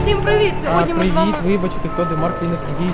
Всім привіт! Сьогодні ми з вами. Привіт, вибачте, хто Демарк Ліна Сергій.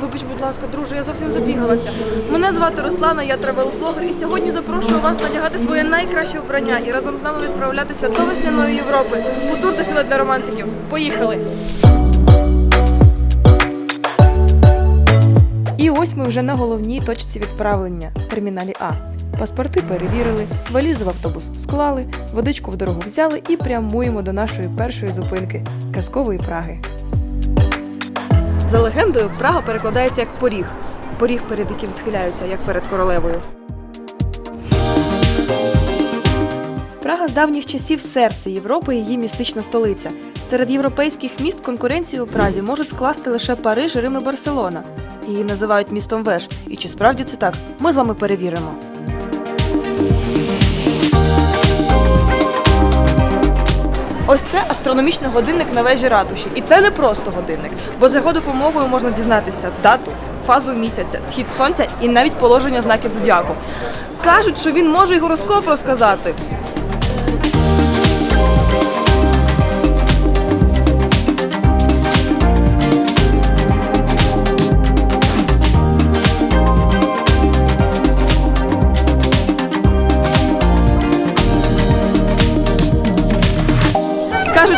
Вибач, будь ласка, друже, я зовсім забігалася. Мене звати Руслана, я тревел-блогер, і сьогодні запрошую вас надягати своє найкраще вбрання і разом з нами відправлятися до весняної Європи у тур до фіно для романтиків. Поїхали! І ось ми вже на головній точці відправлення терміналі А. Паспорти перевірили, валізи в автобус склали, водичку в дорогу взяли і прямуємо до нашої першої зупинки казкової Праги. За легендою, Прага перекладається як поріг. Поріг, перед яким схиляються, як перед королевою. Прага з давніх часів серце Європи і її містична столиця. Серед європейських міст конкуренцію у Празі можуть скласти лише Париж, Рим і Барселона. Її називають містом веж. І чи справді це так? Ми з вами перевіримо. Ось це астрономічний годинник на вежі ратуші. І це не просто годинник, бо за його допомогою можна дізнатися дату, фазу місяця, схід сонця і навіть положення знаків зодіаку. Кажуть, що він може й гороскоп розказати.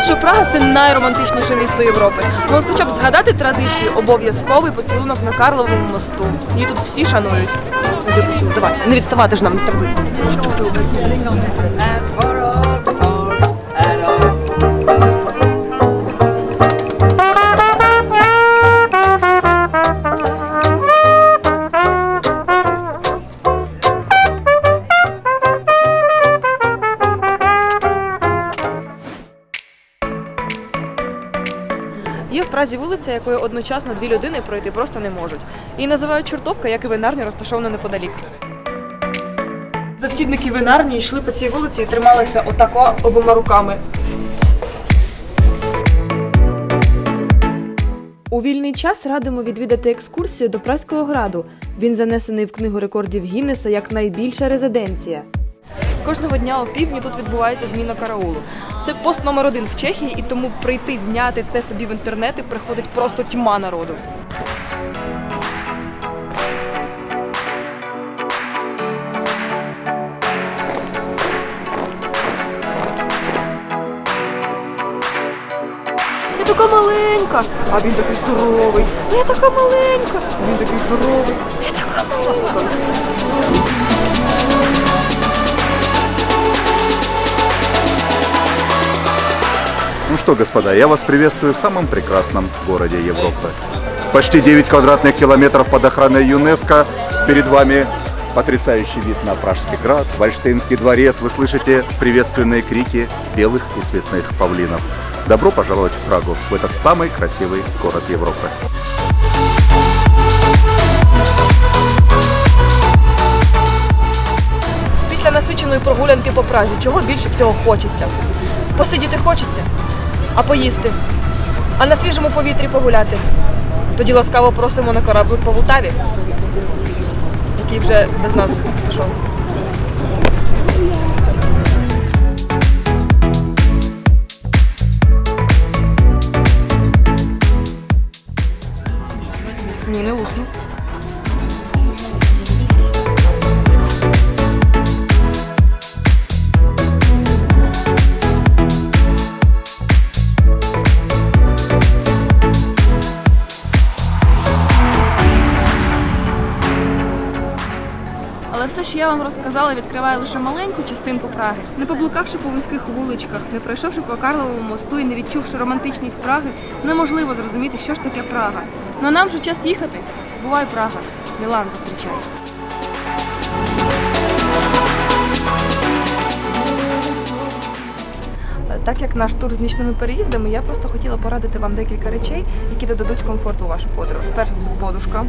Що Прага це найромантичніше місто Європи. Ну от хоча б згадати традицію, обов'язковий поцілунок на Карловому мосту. Її тут всі шанують. Давай, не відставати ж нам від традиції. Є в Празі вулиця, якою одночасно дві людини пройти просто не можуть. Її називають чортовка, як і винарня, розташована неподалік. Завсідники винарні йшли по цій вулиці і трималися отако обома руками. У вільний час радимо відвідати екскурсію до Празького граду. Він занесений в книгу рекордів Гіннеса як найбільша резиденція. Кожного дня о півдні тут відбувається зміна караулу. Це пост номер один в Чехії, і тому прийти зняти це собі в інтернети приходить просто тьма народу. Я така маленька, а він такий здоровий. Я така маленька, а він такий здоровий. Я така маленька. Ну что, господа, я вас приветствую в самом прекрасном городе Европы. Почти 9 квадратных километров под охраной ЮНЕСКо. Перед вами потрясающий вид на Пражский град, Вальштейнский дворец. Вы слышите приветственные крики белых и цветных павлинов. Добро пожаловать в Прагу, в этот самый красивый город Европы. Після насиченої прогулянки по Празі, чого більше всього хочеться? Посидіти хочеться, А поїсти. А на свіжому повітрі погуляти. Тоді ласкаво просимо на кораблик по Полтаві, який вже без нас пішов. Ні, не лусну. Я вам розказала, відкриває лише маленьку частинку Праги. Не поблукавши по вузьких вуличках, не пройшовши по Карловому мосту і не відчувши романтичність Праги, неможливо зрозуміти, що ж таке Прага. Ну нам вже час їхати. Бувай Прага. Мілан зустрічай. Так як наш тур з нічними переїздами, я просто хотіла порадити вам декілька речей, які додадуть комфорту у вашу подорож. Перше це подушка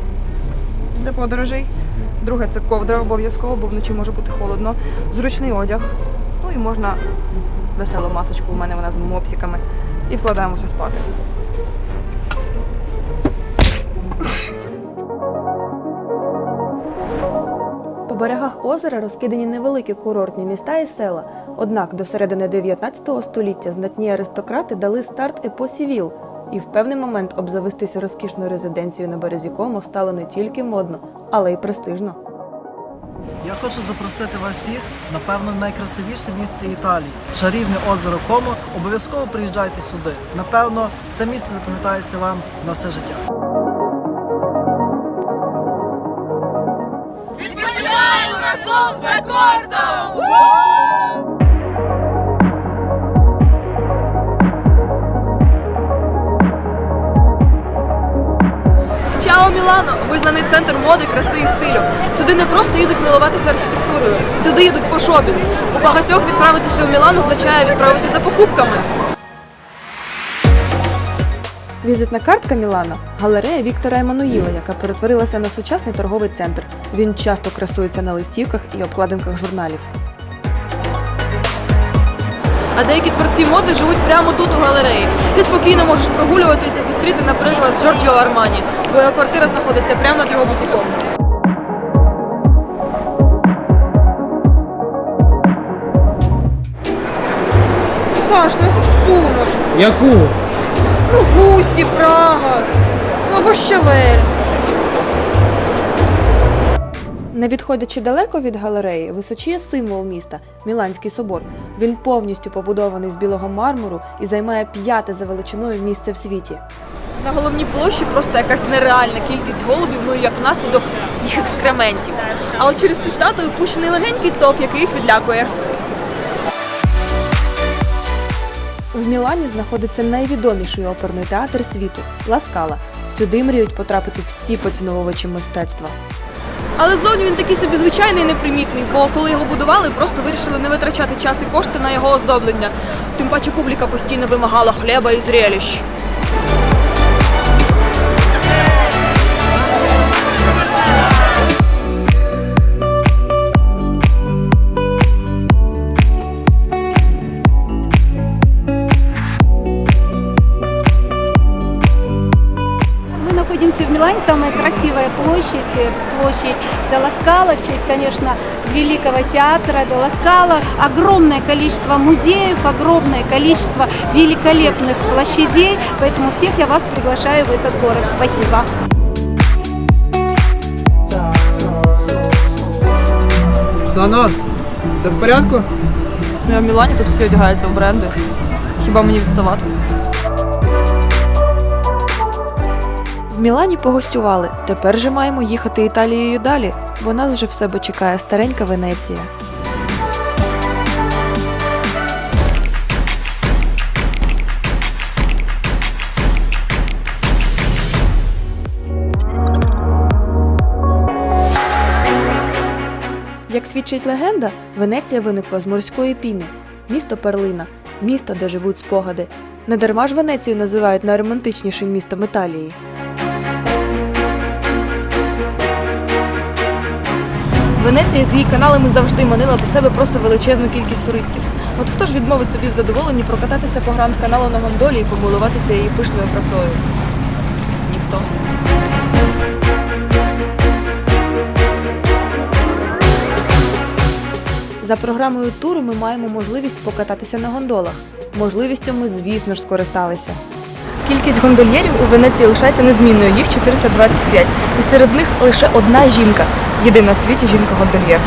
для подорожей. Друге це ковдра обов'язково, бо вночі може бути холодно. Зручний одяг. Ну і можна веселу масочку, у мене вона з мопсиками. І вкладаємося спати. По берегах озера розкидані невеликі курортні міста і села. Однак до середини 19 століття знатні аристократи дали старт епосі віл, і в певний момент обзавестися розкішною резиденцією на березі Кому стало не тільки модно, але й престижно. Я хочу запросити вас всіх, напевно, в найкрасивіше місце Італії чарівне озеро Комо. Обов'язково приїжджайте сюди. Напевно, це місце запам'ятається вам на все життя. Відпочиваємо разом за кордом! Чао Мілано! Визнаний центр моди, краси і стилю. Сюди не просто їдуть милуватися архітектурою, сюди їдуть по шопінгу. У багатьох відправитися у Мілан означає відправитися за покупками. Візитна картка Мілана галерея Віктора Еммануїла, яка перетворилася на сучасний торговий центр. Він часто красується на листівках і обкладинках журналів. А деякі творці моди живуть прямо тут у галереї. Ти спокійно можеш прогулюватися зустріти, наприклад, Джорджіо Армані, бо його квартира знаходиться прямо над його бутіком. Саш, ну я хочу сумочку. Яку? Ну, гусі, Прага, ну або щавель. Не відходячи далеко від галереї, височіє символ міста Міланський собор. Він повністю побудований з білого мармуру і займає п'яте за величиною місце в світі. На головній площі просто якась нереальна кількість голубів, ну і як наслідок їх екскрементів. А от через ці статуї пущений легенький ток, який їх відлякує. В Мілані знаходиться найвідоміший оперний театр світу Ла Скала. Сюди мріють потрапити всі поціновувачі мистецтва. Але зовні він такий собі звичайний і непримітний, бо коли його будували, просто вирішили не витрачати час і кошти на його оздоблення. Тим паче публіка постійно вимагала хліба і зрелищ. Милане, самая красивая площадь, э, площадь Деласкала, в честь, конечно, великого театра Деласкала. Огромное количество музеев, огромное количество великолепных площадей, поэтому всех я вас приглашаю в этот город. Спасибо. Слано, все в порядку? Я в Мілані тут всі одягаються в бренди. Хіба мені відставати? В Мілані погостювали. Тепер же маємо їхати Італією далі, бо нас вже в себе чекає старенька Венеція. Як свідчить легенда, Венеція виникла з морської піни, місто перлина, місто, де живуть спогади. Недарма ж Венецію називають найромантичнішим містом Італії. Венеція з її каналами завжди манила до себе просто величезну кількість туристів. От хто ж відмовить собі в задоволенні прокататися по гранд каналу на гондолі і помилуватися її пишною красою? Ніхто. За програмою туру ми маємо можливість покататися на гондолах. Можливістю ми, звісно ж, скористалися. Кількість гондольєрів у Венеції лишається незмінною, їх 425. І серед них лише одна жінка. Єдина в світі жінка-гондольєр.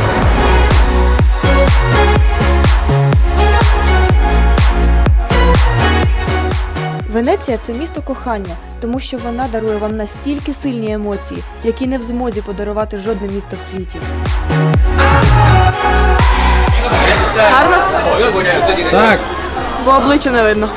Венеція це місто кохання, тому що вона дарує вам настільки сильні емоції, які не в змозі подарувати жодне місто в світі. Гарно? Так. Бо обличчя не видно.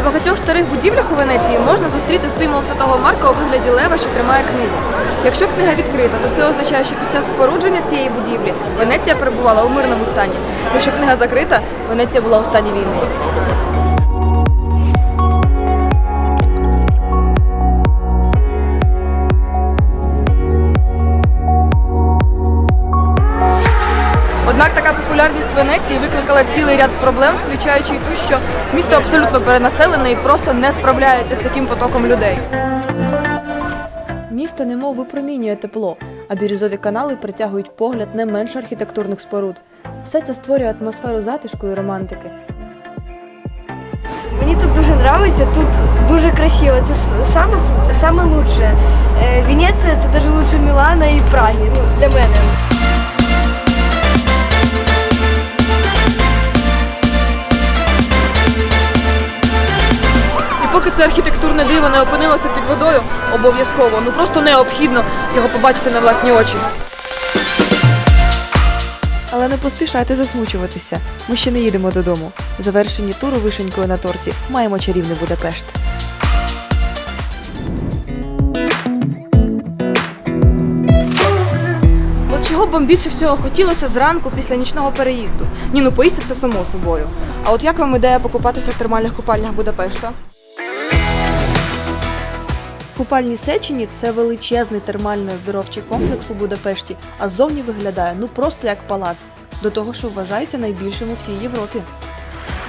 На багатьох старих будівлях у Венеції можна зустріти символ Святого Марка у вигляді лева, що тримає книгу. Якщо книга відкрита, то це означає, що під час спорудження цієї будівлі Венеція перебувала у мирному стані. Якщо книга закрита, Венеція була у стані війни. Популярність Венеції викликала цілий ряд проблем, включаючи й ту, що місто абсолютно перенаселене і просто не справляється з таким потоком людей. Місто немов випромінює тепло, а бірюзові канали притягують погляд не менше архітектурних споруд. Все це створює атмосферу затишку і романтики. Мені тут дуже подобається, тут дуже красиво. Це саме, саме лучше. Е, Венеція це навіть лучше Мілана і Праги. Ну, для мене. Поки це архітектурне диво не опинилося під водою, обов'язково, ну просто необхідно його побачити на власні очі. Але не поспішайте засмучуватися. Ми ще не їдемо додому. В завершенні туру вишенькою на торті маємо чарівний Будапешт. От чого б вам більше всього хотілося зранку після нічного переїзду? Ні, ну поїсти це само собою. А от як вам ідея покупатися в термальних купальнях Будапешта? Купальні Сечені це величезний термально-оздоровчий комплекс у Будапешті, а ззовні виглядає ну просто як палац. До того, що вважається найбільшим у всій Європі.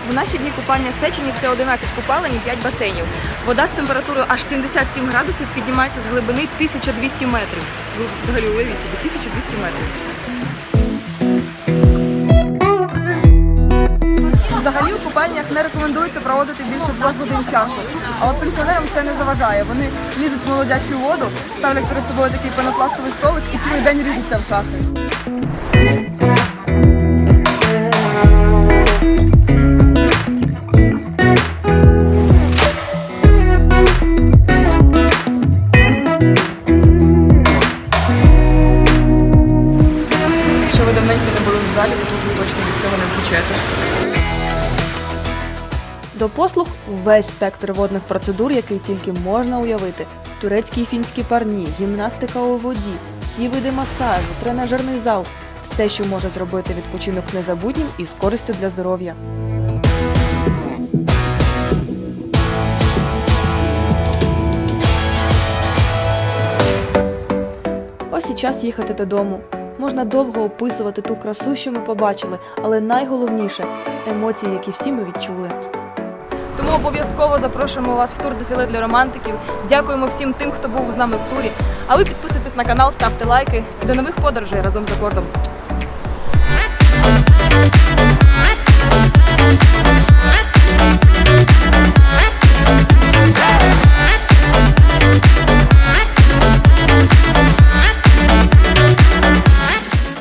В наші дні купальня Сечені це 11 купалень і 5 басейнів. Вода з температурою аж 77 градусів піднімається з глибини 1200 метрів. Ви взагалі уявіть собі, 1200 метрів. Взагалі в купальнях не рекомендується проводити більше двох годин часу. А от пенсіонерам це не заважає. Вони лізуть в молодящу воду, ставлять перед собою такий пенопластовий столик і цілий день ріжуться в шахи. Весь спектр водних процедур, який тільки можна уявити. Турецькі і фінські парні, гімнастика у воді, всі види масажу, тренажерний зал все, що може зробити відпочинок незабутнім і з користю для здоров'я. Ось і час їхати додому. Можна довго описувати ту красу, що ми побачили, але найголовніше емоції, які всі ми відчули. Тому обов'язково запрошуємо вас в тур дефіле для романтиків. Дякуємо всім тим, хто був з нами в турі. А ви підписуйтесь на канал, ставте лайки до нових подорожей разом з акордом.